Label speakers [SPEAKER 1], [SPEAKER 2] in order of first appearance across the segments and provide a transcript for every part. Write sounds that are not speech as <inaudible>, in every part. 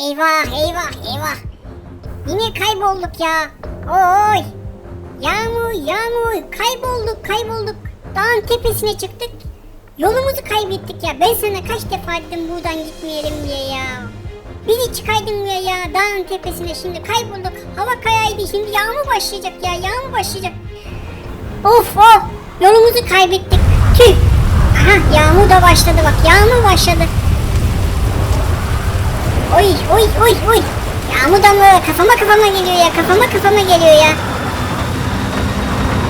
[SPEAKER 1] Eyvah eyvah eyvah. Yine kaybolduk ya. Oy. Yağmur yağmur kaybolduk kaybolduk. Dağın tepesine çıktık. Yolumuzu kaybettik ya. Ben sana kaç defa dedim buradan gitmeyelim diye ya. Biri çıkaydın buraya ya dağın tepesine şimdi kaybolduk. Hava kayaydı şimdi yağmur başlayacak ya yağmur başlayacak. Of of yolumuzu kaybettik. Tüh. Aha yağmur da başladı bak yağmur başladı. Oy oy oy oy. Yağmur damlaları kafama kafama geliyor ya kafama kafama geliyor ya.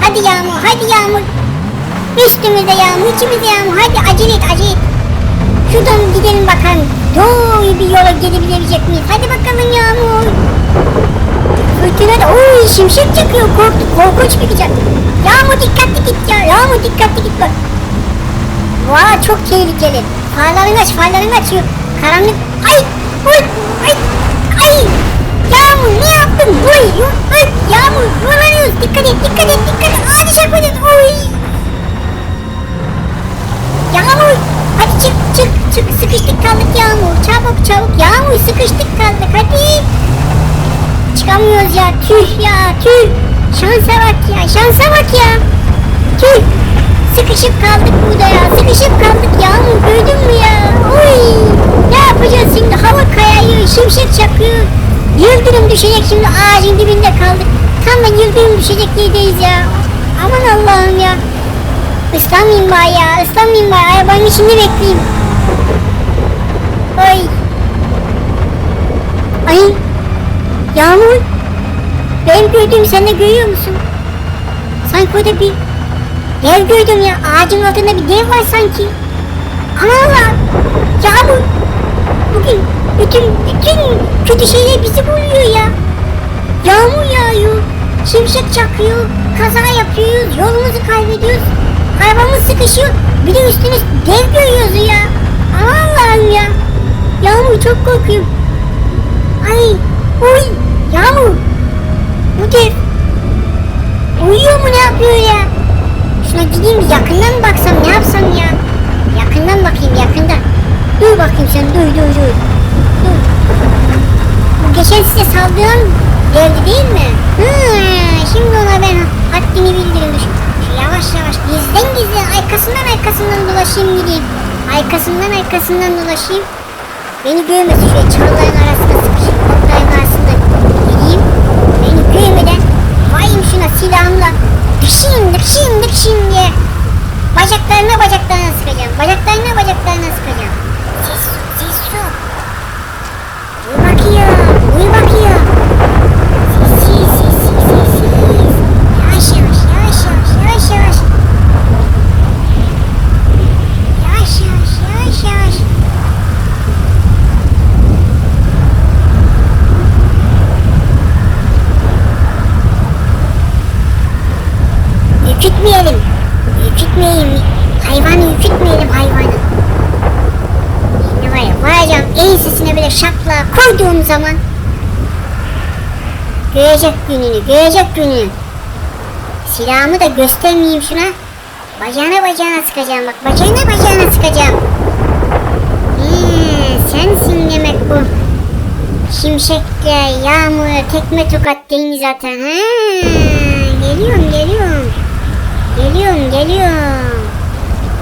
[SPEAKER 1] Hadi yağmur hadi yağmur. Üstümüzde yağmur içimizde yağmur hadi acele et acele et. Şuradan gidelim bakalım. Doğru bir yola gidebilecek miyiz? Hadi bakalım yağmur. Fırtına da oy şimşek çakıyor korktu korkunç bir gece. Yağmur dikkatli git ya yağmur dikkatli git bak. Vay çok tehlikeli. Farlarını aç farlarını açıyor. Karanlık. Ay Oy, ay, ay. Yağmur ne yaptın? Oy, oy, yağmur yuvarlanıyoruz. Dikkat et, dikkat et, dikkat et. Hadi çarpacağız. Oy. Yağmur, hadi çık, çık, çık. Sıkıştık kaldık Yağmur. Çabuk, çabuk. Yağmur sıkıştık kaldık. Hadi. Çıkamıyoruz ya. Tüh ya, tüh. Şansa bak ya, şansa bak ya. Tüh. Sıkışıp kaldık burada ya. Sıkışıp kaldık Yağmur. Gördün mü ya? Oy. Ne yapacağız şimdi? Hava kayıyor, şimşek çakıyor. Yıldırım düşecek şimdi ağacın dibinde kaldık. Tam da yıldırım düşecek yerdeyiz ya. Aman Allah'ım ya. Islanmayayım bari ya, ıslanmayayım bari. Arabanın içinde bekleyeyim. Ay. Ay. Yağmur. Ben gördüm, sen de görüyor musun? Sanki orada bir dev gördüm ya. Ağacın altında bir dev var sanki. Aman Allah'ım. Yağmur. Bugün bütün bütün kötü şeyler bizi buluyor ya. Yağmur yağıyor. Şimşek çakıyor. Kaza yapıyoruz. Yolumuzu kaybediyoruz. Arabamız sıkışıyor. Bir de üstüne dev görüyoruz ya. Aman Allah'ım ya. Yağmur çok korkuyorum. Ay. Oy. Yağmur. Bu dev. Uyuyor mu ne yapıyor ya? Şuna gideyim yakından baksam ne yapsam ya? Yakından bakayım yakından. Dur bakayım sen dur dur dur. Dur. Bu geçen size saldıran devdi değil mi? Hı, şimdi ona ben haddini. Şu yavaş yavaş gizden gizden arkasından arkasından dolaşayım gideyim. Arkasından arkasından dolaşayım. Beni görmesin şöyle çalıların arasında sıkışıp otların arasında gideyim. Beni görmeden vayım şuna silahımla dışıyım dışıyım dışıyım diye. Bacaklarına bacaklarına sıkacağım. Bacaklarına bacaklarına sıkacağım. Ses ses yok. Uyu bakıyor. Uyu bakıyor. Sessiz sessiz sessiz. Yavaş yavaş yavaş yavaş yavaş yavaş. Yavaş yavaş yavaş yavaş. Ürkütmeyelim. Ürkütmeyelim. Hayvanı ürkütmeyelim hayvanı. Şimdi var ya varacağım ensesine böyle şapla koyduğum zaman görecek gününü, görecek gününü. Silahımı da göstermeyeyim şuna. Bacağına bacağına sıkacağım bak. Bacağına bacağına sıkacağım. Hmm, sensin demek bu. Şimşekle, yağmura, tekme tokat değil zaten. Ha, geliyorum, geliyorum. Geliyorum, geliyorum.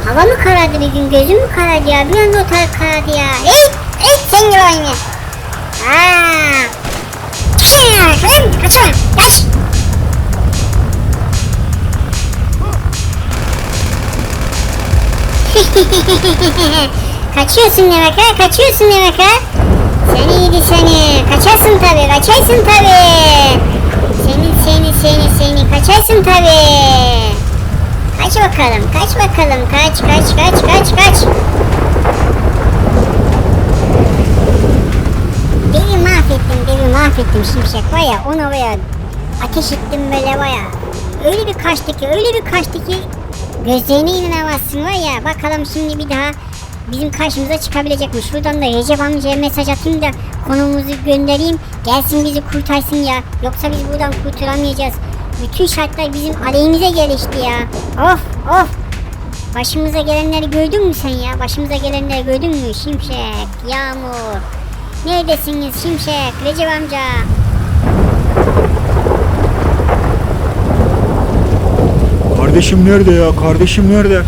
[SPEAKER 1] Hava mı karardı bir gün, gözüm mü karardı ya? Bir anda otar karardı ya. Hey, hey sen gel oyna. Aa. Kaçın, kaçın, kaç. Kaçıyorsun demek ha, kaçıyorsun demek ha. Seni iyiydi seni. Kaçarsın tabi, kaçarsın tabi. Seni, seni, seni, seni. Kaçarsın tabi. Kaç bakalım, kaç bakalım. Kaç, kaç, kaç, kaç, kaç. Devi mahvettim, devi mahvettim şimşek var ya. Onu var ya, ateş ettim böyle var ya. Öyle bir kaçtı ki, öyle bir kaçtı ki. Gözlerine inanamazsın var ya. Bakalım şimdi bir daha bizim karşımıza çıkabilecek mi? Şuradan da Recep amcaya mesaj atayım da konumuzu göndereyim. Gelsin bizi kurtarsın ya. Yoksa biz buradan kurtulamayacağız. Bütün şartlar bizim aleyhimize gelişti ya. Of of. Başımıza gelenleri gördün mü sen ya? Başımıza gelenleri gördün mü? Şimşek, yağmur, Neredesiniz Şimşek? Recep amca.
[SPEAKER 2] Kardeşim nerede ya? Kardeşim nerede?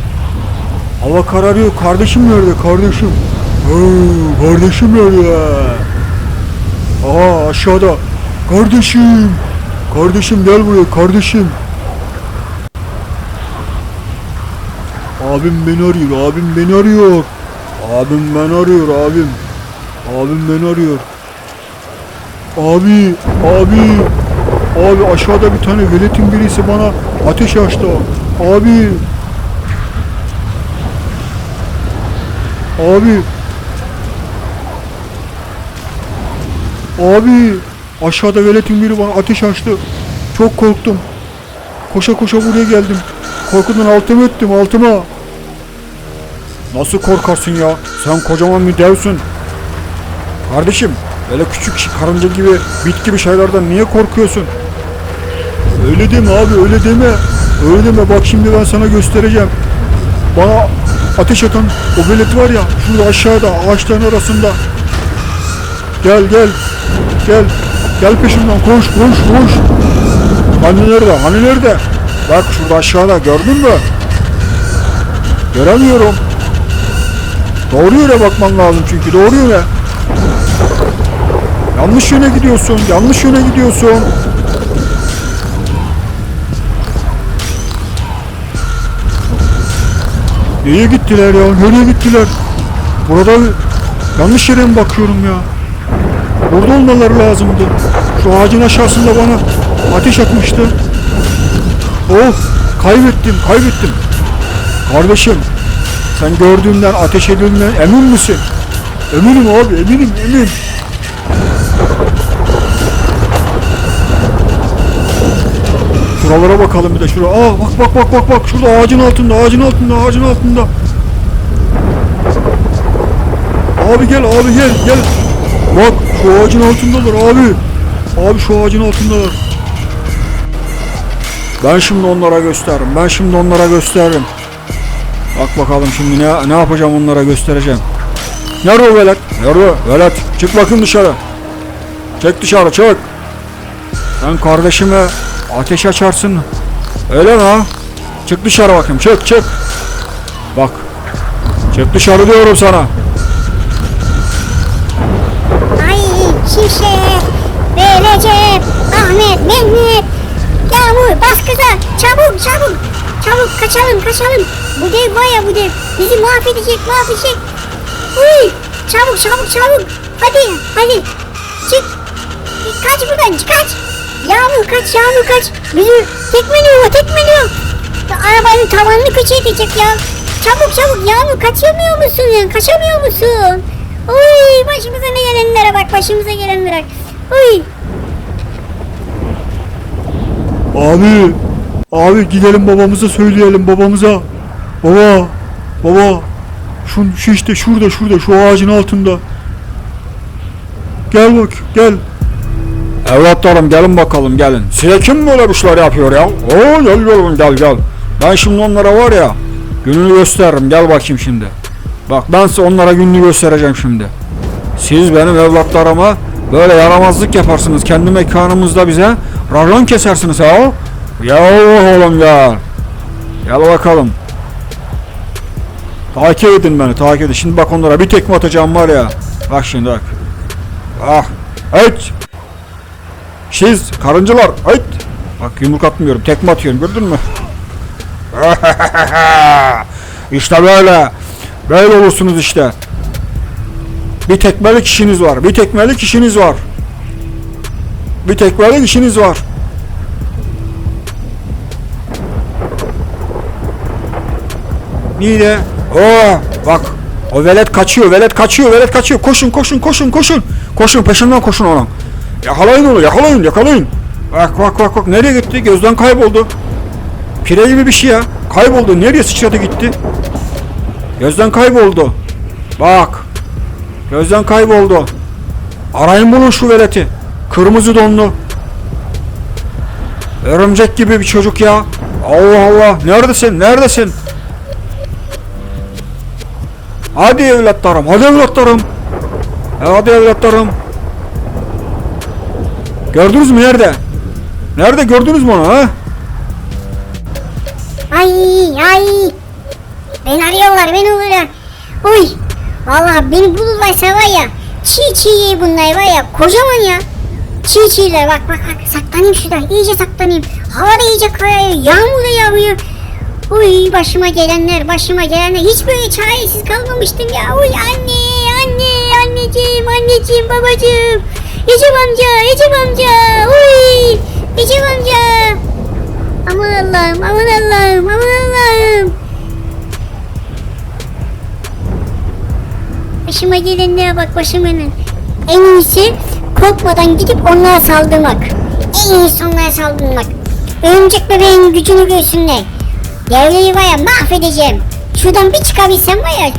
[SPEAKER 2] Hava kararıyor. Kardeşim nerede? Kardeşim. Oo, kardeşim nerede? Aa aşağıda. Kardeşim. Kardeşim gel buraya kardeşim. Abim beni arıyor. Abim beni arıyor. Abim beni arıyor abim. Abim beni arıyor. Abi, abi, abi aşağıda bir tane veletin birisi bana ateş açtı. Abi. Abi. Abi. Aşağıda veletin biri bana ateş açtı. Çok korktum. Koşa koşa buraya geldim. Korkudan altımı ettim altıma. Nasıl korkarsın ya? Sen kocaman bir devsin. Kardeşim böyle küçük karınca gibi bit gibi şeylerden niye korkuyorsun? Öyle deme abi öyle deme. Öyle deme bak şimdi ben sana göstereceğim. Bana ateş atan o velet var ya şurada aşağıda ağaçların arasında. Gel gel gel gel peşimden koş koş koş. Hani nerede hani nerede? Bak şurada aşağıda gördün mü? Göremiyorum. Doğru yöne bakman lazım çünkü doğru yöne. Yanlış yöne gidiyorsun. Yanlış yöne gidiyorsun. Nereye gittiler ya? Nereye gittiler? Burada yanlış yere mi bakıyorum ya? Burada olmaları lazımdı. Şu ağacın aşağısında bana ateş atmıştı. Oh! Kaybettim, kaybettim. Kardeşim, sen gördüğümden ateş edildiğinden emin misin? Eminim abi, eminim, eminim. Şuralara bakalım bir de şuraya. Aa bak bak bak bak bak şurada ağacın altında ağacın altında ağacın altında. Abi gel abi gel gel. Bak şu ağacın altındalar abi. Abi şu ağacın altındalar. Ben şimdi onlara gösteririm. Ben şimdi onlara gösteririm. Bak bakalım şimdi ne, ne yapacağım onlara göstereceğim. Nerede o velet? Nerede? Velet çık bakayım dışarı. Çek dışarı çık. Sen kardeşime ateş açarsın. Öyle mi ha? Çık dışarı bakayım çık çık. Bak. Çık dışarı diyorum sana.
[SPEAKER 1] Şimşek. Ve. Ahmet. Mehmet. Yağmur bas kıza. Çabuk çabuk. Çabuk kaçalım kaçalım. Bu dev var ya bu dev. Bizi mahvedecek mahvedecek. Uy. Çabuk çabuk çabuk. Hadi hadi. Çık. Kaç buradan kaç. Yağmur kaç yağmur kaç. Bizi tekmeliyor tekmeliyor. Arabanın tavanını kaçırtacak ya. Çabuk çabuk Yağmur kaçamıyor musun? Kaçamıyor musun? Uy başımıza bak başımıza gelenlere. Uy.
[SPEAKER 2] Abi. Abi gidelim babamıza söyleyelim babamıza. Baba. Baba. Şu, şu işte şurada şurada şu ağacın altında. Gel bak gel. Evlatlarım gelin bakalım gelin. Size kim böyle bir şeyler yapıyor ya? Oo gel gel gel gel. Ben şimdi onlara var ya gününü gösteririm gel bakayım şimdi. Bak ben size onlara gününü göstereceğim şimdi. Siz benim evlatlarıma böyle yaramazlık yaparsınız. Kendi mekanımızda bize racon kesersiniz ha. Ya oğlum gel. Gel bakalım. Takip edin beni takip edin. Şimdi bak onlara bir tekme atacağım var ya. Bak şimdi bak. Ah. Evet. Siz karıncalar. Evet. Bak yumruk atmıyorum. Tekme atıyorum. Gördün mü? <laughs> işte böyle. Böyle olursunuz işte. Bir tekmelik işiniz var. Bir tekmelik işiniz var. Bir tekmelik işiniz var. Niye? Oo, bak. O velet kaçıyor, velet kaçıyor, velet kaçıyor. Koşun, koşun, koşun, koşun. Koşun, peşinden koşun onun. Yakalayın onu, yakalayın, yakalayın. Bak, bak, bak, bak. Nereye gitti? Gözden kayboldu. Pire gibi bir şey ya. Kayboldu. Nereye sıçradı gitti? Gözden kayboldu. Bak. Gözden kayboldu. Arayın bulun şu veleti. Kırmızı donlu. Örümcek gibi bir çocuk ya. Allah Allah. Neredesin? Neredesin? Hadi evlatlarım. Hadi evlatlarım. E hadi evlatlarım. Gördünüz mü nerede? Nerede gördünüz mü onu ha?
[SPEAKER 1] Ay ay. Beni arıyorlar beni arıyorlar. Uy. Vallahi beni bulurlarsa var ya. Çiğ çiğ bunlar var ya. Kocaman ya. Çiğ çiğler bak bak bak. Saklanayım şurada. iyice saklanayım. Hava da iyice kararıyor. Yağmur da yağıyor. Uy başıma gelenler başıma gelenler. Hiç böyle çaresiz kalmamıştım ya. Uy anne anne anneciğim anneciğim babacığım. Ecem amca Ecem amca. Uy Ecem amca. Aman Allah'ım, aman Allah'ım, aman Allah'ım. Başıma gelenlere bak başıma ne. En iyisi korkmadan gidip onlara saldırmak. En iyisi onlara saldırmak. Örümcek bebeğin gücünü görsünler. Yerleri var ya mahvedeceğim. Şuradan bir çıkabilsem var ya.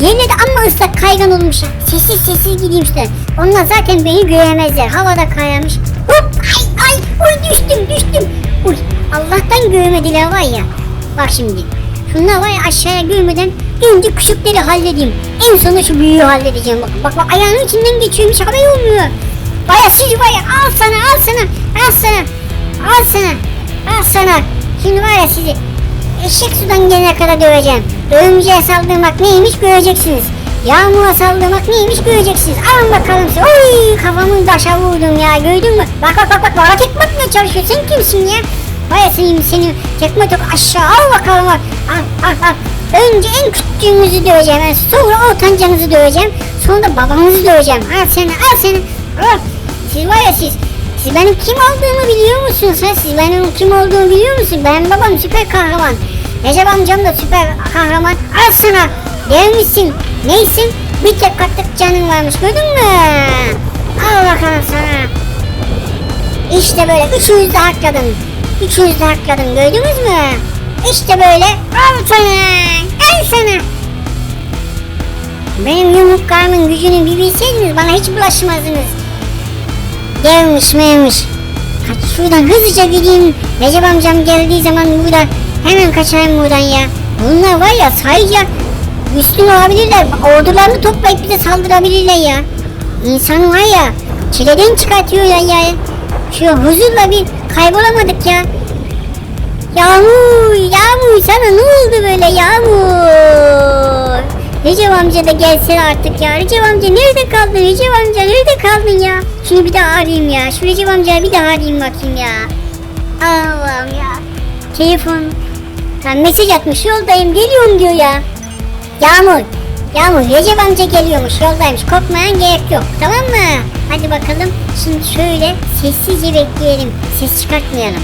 [SPEAKER 1] Yerine de amma ıslak kaygan olmuş. Sessiz sessiz gideyim şuradan. Onlar zaten beni göremezler. Havada kayarmış. Hop ay ay uy düştüm düştüm. Uy Allah'tan görmediler var ya. Bak şimdi. Şunlar var ya aşağıya görmeden önce küçükleri halledeyim. En sonunda şu büyüğü halledeceğim. Bak bak, bak ayağının içinden geçiyormuş haber olmuyor. Baya sizi var ya al sana al sana al sana al sana al sana. Şimdi var ya sizi eşek sudan gelene kadar döveceğim. Örümceğe saldırmak neymiş göreceksiniz. Yağmura saldırmak neymiş göreceksiniz. Alın bakalım size. Oy kafamın taşa vurdum ya gördün mü? Bak bak bak bak bana tekme atmaya çalışıyor. Sen kimsin ya? Vay senin seni tekme tok aşağı al bakalım al al al. Önce en küçüğünüzü döveceğim. Yani sonra ortancanızı döveceğim. Sonra da babanızı döveceğim. Al seni al seni. Al. Siz var ya siz. Siz benim kim olduğumu biliyor musunuz? Ha? Siz benim kim olduğumu biliyor musun? Benim babam süper kahraman. Recep amcam da süper kahraman. Al sana. Devmişsin. Neysin? Bir tek katlık canın varmış. Gördün mü? Al bakalım sana. İşte böyle üçünüz de hakladın. Üçünüz de hakladın gördünüz mü? İşte böyle al sana. Al sana. Benim yumruklarımın gücünü bir bilseydiniz bana hiç bulaşmazdınız. Gelmiş meymiş. Kaç şuradan hızlıca gideyim. Recep amcam geldiği zaman burada hemen kaçayım buradan ya. Bunlar var ya sayıca üstün olabilirler. Ordularını toplayıp bize saldırabilirler ya. İnsan var ya çileden çıkartıyorlar ya. Şu huzurla bir kaybolamadık ya. Yağmur, Yağmur sana ne oldu böyle Yağmur? Recep amca da gelsin artık ya. Recep amca nerede kaldın? Recep amca nerede kaldın ya? Şunu bir daha arayayım ya. Şu Recep amcayı bir daha arayayım bakayım ya. Allah'ım ya. Telefon. Ha, mesaj atmış yoldayım geliyorum diyor ya. Yağmur. Yağmur Recep amca geliyormuş yoldaymış korkmayan gerek yok tamam mı? Hadi bakalım şimdi şöyle sessizce bekleyelim ses çıkartmayalım.